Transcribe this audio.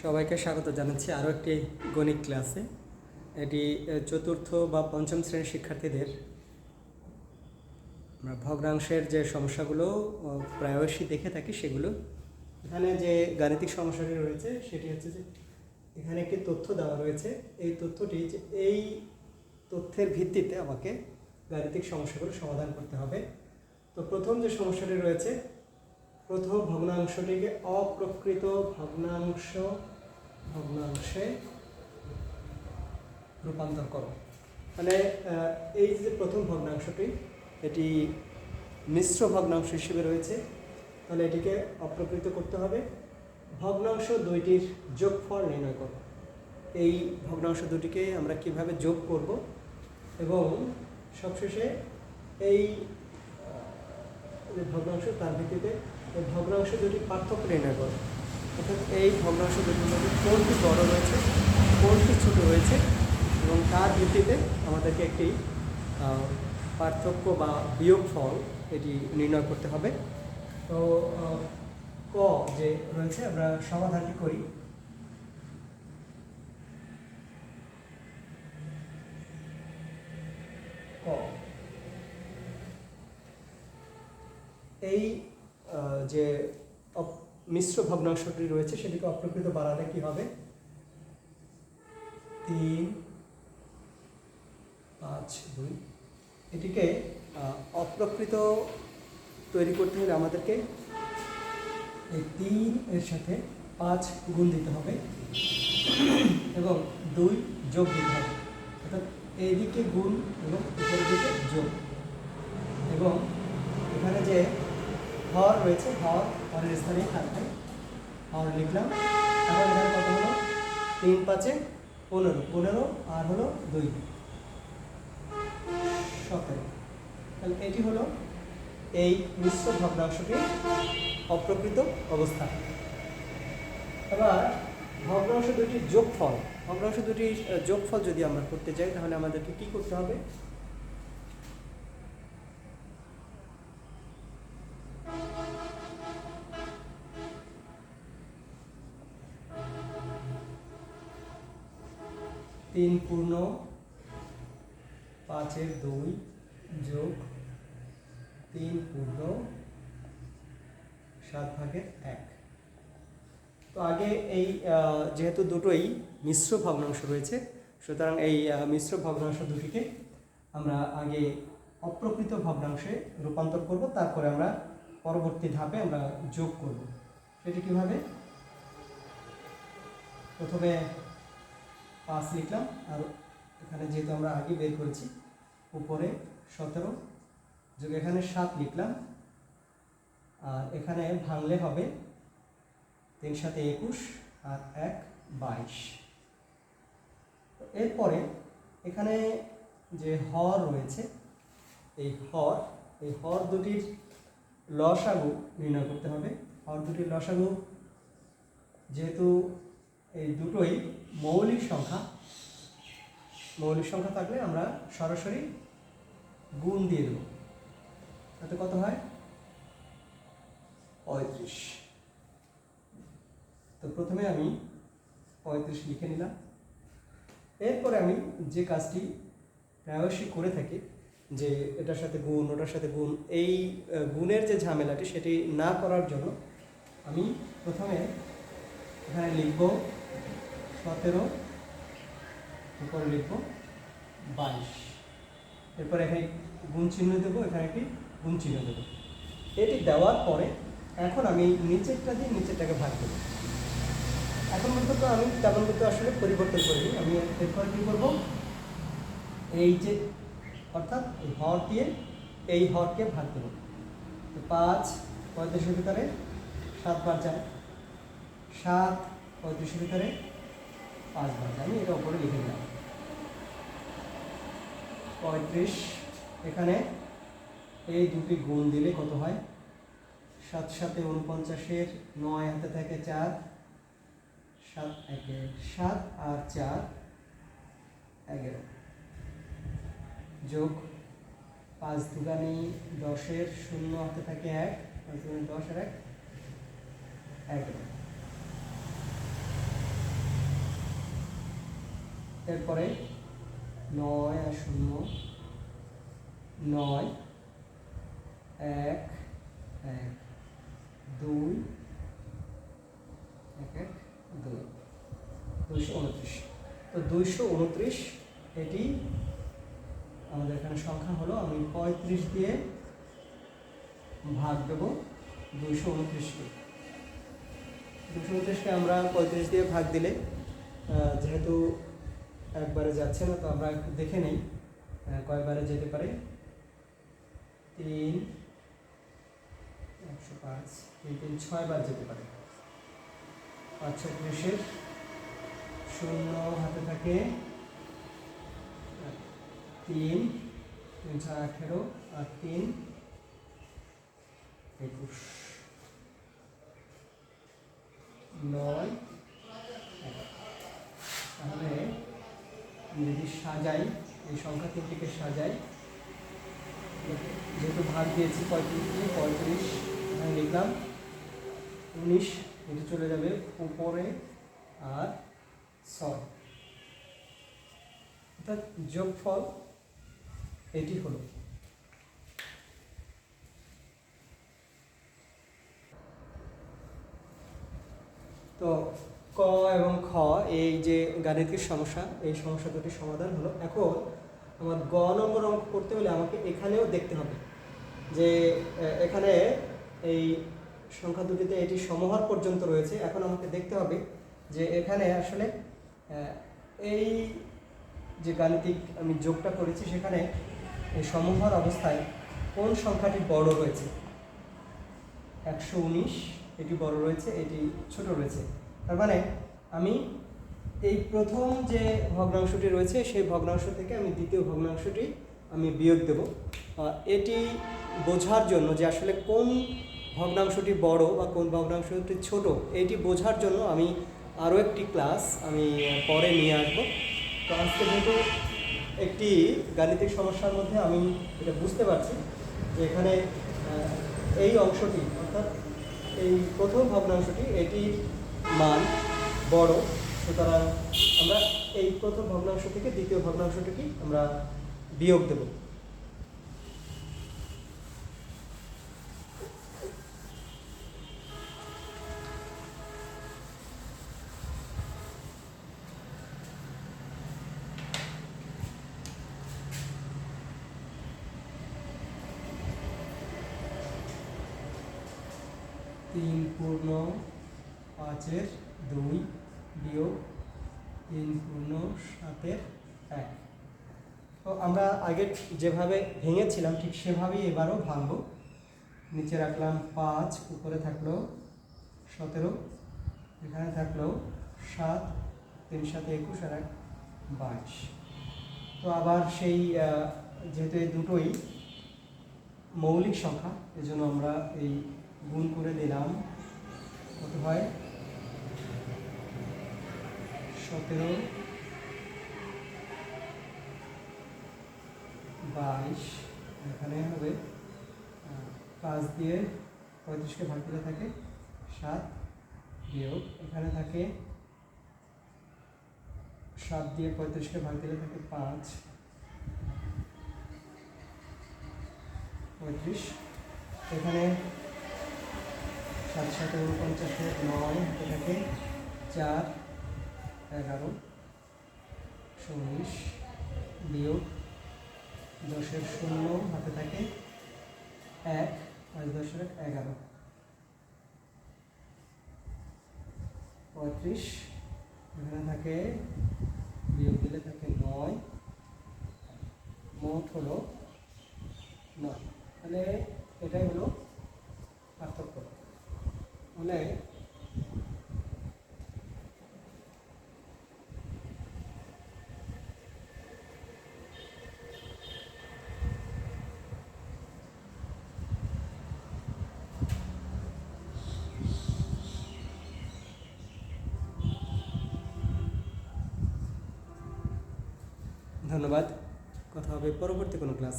সবাইকে স্বাগত জানাচ্ছি আরও একটি গণিত ক্লাসে। এটি চতুর্থ বা পঞ্চম শ্রেণির শিক্ষার্থীদের আমরা ভগ্নাংশের যে সমস্যাগুলো প্রায়শই দেখে থাকি সেগুলো। এখানে যে গাণিতিক সমস্যাটি রয়েছে, সেটি হচ্ছে যে এখানে একটি তথ্য দেওয়া রয়েছে। এই তথ্যটি যে এই তথ্যের ভিত্তিতে আমাকে গাণিতিক সমস্যাগুলো সমাধান করতে হবে। তো প্রথম যে সমস্যাটি রয়েছে, প্রথম ভগ্নাংশটিকে অপ্রকৃত ভগ্নাংশ ভগ্নাংশে রূপান্তর করো। মানে এই যে প্রথম ভগ্নাংশটি, এটি মিশ্র ভগ্নাংশ হিসেবে রয়েছে, তাহলে এটিকে অপ্রকৃত করতে হবে। ভগ্নাংশ দুইটির যোগফল নির্ণয় করো। এই ভগ্নাংশ দুটিকে আমরা কীভাবে যোগ করব? এবং সবশেষে এই ভগ্নাংশ, তার ভিত্তিতে ভগ্নাংশ দুটি পার্থক্য নির্ণয় করো। অর্থাৎ এই ভগ্নাংশ দুটির মধ্যে কোনটি বড় রয়েছে কোনটি ছোট রয়েছে এবং তার ভিত্তিতে আমাদেরকে একটি পার্থক্য বা বিয়োগ ফল এটি নির্ণয় করতে হবে। তো ক যে রয়েছে আমরা সমাধানটি করি। ক। এই যে মিশ্র ভগ্নাংশটি রয়েছে, সেটিকে অপ্রকৃত বাড়ালে কি হবে? তিন, পাঁচ, দুই। এটিকে অপ্রকৃত তৈরি করতে হলে আমাদেরকে এই তিন এর সাথে পাঁচ গুণ দিতে হবে এবং দুই যোগ দিতে হবে। অর্থাৎ এইদিকে গুণ এবং উপরের দিকে যোগ। এবং এখানে যে হর রয়েছে, হর, হরের স্থানেই থাকবে। হর লিখলাম। এখন এখানে কত হলো? তিন পাঁচে পনেরো। পনেরো আর হলো দুই। সতেরো। তাহলে এটি হলো এই মিশ্র ভগ্নাংশটির অপ্রকৃত অবস্থা। এবার ভগ্নাংশ দুটির যোগফল। ভগ্নাংশ দুটির যোগফল যদি আমরা করতে যাই তাহলে আমাদেরকে কি করতে হবে? তিন পূর্ণ পাঁচের দুই যোগ তিন পূর্ণ সাত ভাগের এক। তো আগে এই যেহেতু দুটোই মিশ্র ভগ্নাংশ রয়েছে, সুতরাং এই মিশ্র ভগ্নাংশ দুটিকে আমরা আগে অপ্রকৃত ভগ্নাংশে রূপান্তর করব, তারপরে আমরা পরবর্তী ধাপে আমরা যোগ করব। সেটি কীভাবে? প্রথমে পাঁচ লিখলাম, আর এখানে যেহেতু আমরা আগে বের করেছি, উপরে সতেরো যোগ এখানে সাত লিখলাম, আর এখানে ভাঙলে হবে তিন সাথে একুশ আর এক বাইশ। এরপরে এখানে যে হর রয়েছে, এই হর এই হর দুটির লসাগু নির্ণয় করতে হবে। হর দুটির লসাগু যেহেতু এই দুটোই মৌলিক সংখ্যা। মৌলিক সংখ্যা থাকলে আমরা সরাসরি গুণ দিয়ে দেবো। তাতে কত হয়? পঁয়ত্রিশ। তো প্রথমে আমি পঁয়ত্রিশ লিখে নিলাম। এরপরে আমি যে কাজটি প্রায়শই করে থাকি, যে এটার সাথে গুণ, ওটার সাথে গুণ, এই গুণের যে ঝামেলাটি সেটি না করার জন্য আমি প্রথমে এখানে লিখব সতেরো, উপরে লিখব বাইশ। এরপর এখানে গুণ চিহ্ন দেবো, এখানে একটি গুণ চিহ্ন দেবো। এটি দেওয়ার পরে এখন আমি নিচেরটা দিয়ে নিচেরটাকে ভাগ দেবো এখন পর্যন্ত আমি তেমন কিন্তু আসলে পরিবর্তন করিনি। আমি এরপর কী করব? এই যে, অর্থাৎ এই হর দিয়ে এই হরকে ভাগ দেবো। তো পাঁচ পঁয়ত্রিশের ভিতরে সাত বার যায়। সাত পঁয়ত্রিশের ভিতরে পাঁচ যায় আমি এটা উপরে লিখে দিলাম পঁয়ত্রিশ, এখানে এই দুটি গুণ দিলে কত হয়? সাত সাথে উনপঞ্চাশের নয় হাতে থাকে চার, সাত একে সাত আর চার এগারো। যোগ পাঁচ দুগানি দশের শূন্য হাতে থাকে এক, পাঁচ দুগানি দশ আর এক, এগারো। এরপরে নয় আর শূন্য। নয়, এক এক, দুই, এক এক, দুই। দুইশো উনত্রিশ। তো দুইশো উনত্রিশ, এটি আমাদের এখানে সংখ্যা হলো, আমি পঁয়ত্রিশ দিয়ে ভাগ দেবো দুইশো উনত্রিশকে। দুশো উনত্রিশকে আমরা পঁয়ত্রিশ দিয়ে ভাগ দিলে যেহেতু একবারে যাচ্ছে না, তো আমরা একটু দেখে নেই কয়বারে যেতে পারে। তিন, একশো পাঁচ, তিন তিন ছয় বার যেতে পারে। পাঁচশো ছত্রিশের শূন্য হাতে থাকে। তিন তিন ছয় আঠেরো, আর তিন, একুশ। নয়। তাহলে যদি সাজাই, এই সংখ্যা তিনটিকে সাজাই, যেহেতু ভাগ দিয়েছি পঁয়ত্রিশ দিয়ে পঁয়ত্রিশ এখানে লিখলাম, উনিশ, এটি চলে যাবে উপরে আর ছয়। অর্থাৎ যোগফল এটি হলো। তো ক এবং খ, এই যে গাণিতিক সমস্যা, এই সমস্যা দুটির সমাধান হলো। এখন আমার গ নম্বর অঙ্ক করতে হলে আমাকে এখানেও দেখতে হবে যে এখানে এই সংখ্যা দুটিতে এটি সমহার পর্যন্ত রয়েছে। এখন আমাকে দেখতে হবে যে এখানে আসলে এই যে গাণিতিক আমি যোগটা করেছি, সেখানে এই সমহার অবস্থায় কোন সংখ্যাটি বড় রয়েছে? একশো উনিশ, এটি বড় রয়েছে, এটি ছোট রয়েছে। তার মানে আমি এই প্রথম যে ভগ্নাংশটি রয়েছে, সেই ভগ্নাংশ থেকে আমি দ্বিতীয় ভগ্নাংশটি আমি বিয়োগ দেব। এটি বোঝার জন্য যে আসলে কোন ভগ্নাংশটি বড় বা কোন ভগ্নাংশটি ছোট, এটি বোঝার জন্য আমি আরও একটি ক্লাস আমি পরে নিয়ে আসব। তো আজকে যেহেতু একটি গাণিতিক সমস্যার মধ্যে আমি এটা বুঝতে পারছি যে এখানে এই অংশটি, অর্থাৎ এই প্রথম ভগ্নাংশটি এটির মান, বড়। সুতরাং আমরা এই প্রথম ভগ্নাংশ থেকে দ্বিতীয় ভগ্নাংশটিকে আমরা বিয়োগ দেব। তিন পূর্ণ পাঁচের দুই বিয়োগ তিন পূর্ণ সাতের এক। তো আমরা আগে যেভাবে ভেঙেছিলাম, ঠিক সেভাবেই এবারও ভাঙবো। নিচে রাখলাম পাঁচ, উপরে থাকল সতেরো, এখানে থাকল সাত, তিন সাথে একুশ আর এক বাইশ। তো আবার সেই যেহেতু এই দুটোই মৌলিক সংখ্যা, এজন্য আমরা এই গুণ করে দিলাম। কত হয়? সতেরো, বাইশ, এখানে হবে পাঁচ দিয়ে পঁয়ত্রিশকে ভাগ দিলে থাকে, সাত বিয়োগ, এখানে থাকে, সাত দিয়ে পঁয়ত্রিশকে ভাগ দিলে থাকে পাঁচ, পঁয়ত্রিশ, এখানে সাত সাথে উনপঞ্চাশে নয় থাকে চার এগারো, চল্লিশ, বিয়োগ দশের শূন্য হাতে থাকে এক, পাঁচ দশের এক এগারো। পঁয়ত্রিশ, এখানে থাকে, বিয়োগ দিলে থাকে নয়, মোট হলো নয়। তাহলে এটাই হলো পার্থক্য। মানে ধন্যবাদ। কথা হবে পরবর্তী কোনো ক্লাস।